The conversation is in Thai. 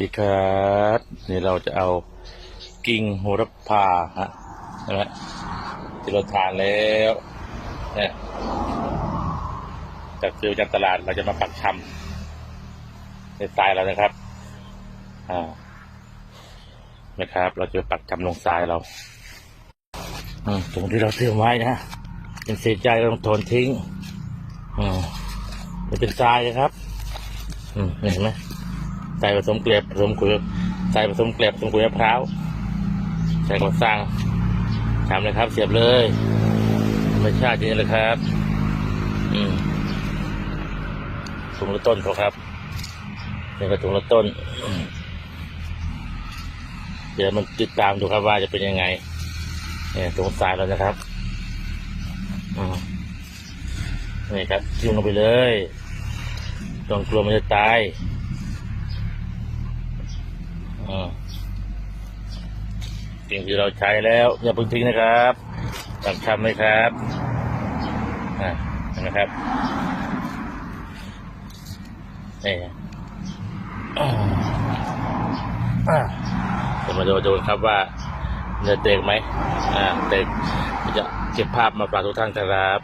ดีครับนี่เราจะเอากิ่งโหระพาฮะใช่ไหมที่เราทานแล้วเนี่ยจากซื้อจากตลาดเราจะมาปักชำในทรายเรานะครับอ่านะครับ เราจะปักชำลงทรายเราอืมตรงที่เราเตรียมไว้นะเป็นเศษใยเราต้องโทนทิ้ง อืมเป็นทรายนะครับ อืมเห็นไหม ทรายผสมเกลือผสมขุยทรายผสมเกลือผสมขุยมะพร้าวใส่ของสร้างทำเลยครับ เสียบเลยธรรมชาติจริงเลยครับ อืมถุงละต้นเขาครับนี่ก็ถุงละต้น เดี๋ยวมันติดตามดูครับว่าจะเป็นยังไง เนี่ยตรงสายแล้วนะครับอืมนี่ครับจิ้มลงไปเลย ต้องกลัวมันจะตายอืม สิ่งที่เราใช้แล้วอย่าพึ่งทิ้งนะครับตักทำเลยครับนะครับนี่อ่าอ่าเดี๋ยวมาดูดูครับว่าจะเตกไหมอ่าเตกจะเก็บภาพมาฝากทุกท่านครับ